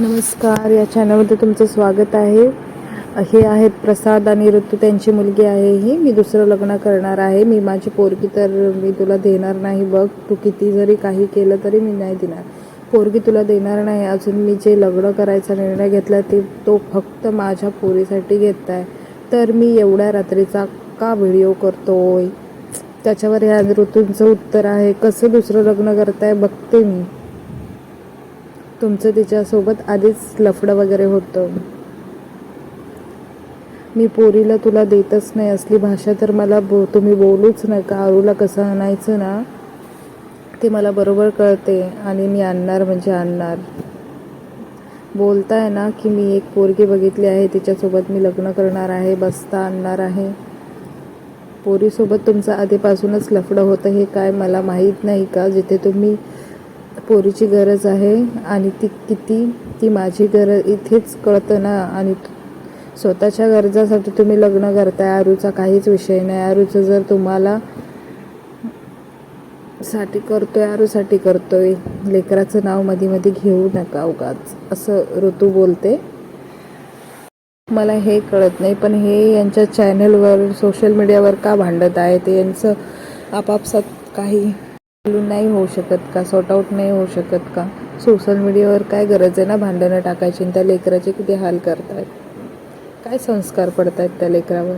नमस्कार या चॅनलमध्ये तुमचं स्वागत आहे. हे आहेत प्रसाद आणि ऋतू त्यांची मुलगी आहे ही. मी दुसरं लग्न करणार आहे. मी माझी पोरगी तर मी तुला देणार नाही बघ. तू किती जरी काही केलं तरी मी नाही देणार. पोरगी तुला देणार नाही. अजून मी जे लग्न करायचा निर्णय घेतला ते तो फक्त माझ्या पोरीसाठी घेत आहे तर मी एवढ्या रात्रीचा का व्हिडिओ करतोय? त्याच्यावर ह्या ऋतूंचं उत्तर आहे. कसं दुसरं लग्न करताय बघते मी. तुमचं तिच्यासोबत आधीच लफडं वगैरे होतं. मी पोरीला तुला देतच नाही असली भाषा तर मला बो तुम्ही बोलूच नका. आरूला कसं आणायचं ना ते मला बरोबर कळते आणि मी आणणार म्हणजे आणणार. बोलताय ना की मी एक पोरगी बघितली आहे तिच्यासोबत मी लग्न करणार आहे बसता आणणार आहे. पोरीसोबत तुमचं आधीपासूनच लफडं होतं हे काय मला माहीत नाही का? जिथे तुम्ही पोरीची गरज आहे आणि ती किती ती माझी गरज इथेच कळतं ना. आणि स्वतःच्या गरजासाठी तुम्ही लग्न करताय आरूचा काहीच विषय नाही. आरूचं जर तुम्हाला साठी करतोय आरूसाठी करतोय लेकराचं नावमध्ये मध्ये घेऊ नका उगाच असं ऋतू बोलते. मला हे कळत नाही पण हे यांच्या चॅनलवर सोशल मीडियावर का भांडत आहे? ते यांचं आपापसात काही नाही होऊ शकत का? सॉर्ट आऊट नाही होऊ शकत का? सोशल मीडियावर काय गरज आहे ना भांडणं टाकायची आणि त्या लेकराचे किती हाल करतायत? काय संस्कार पडतायत त्या लेकरावर?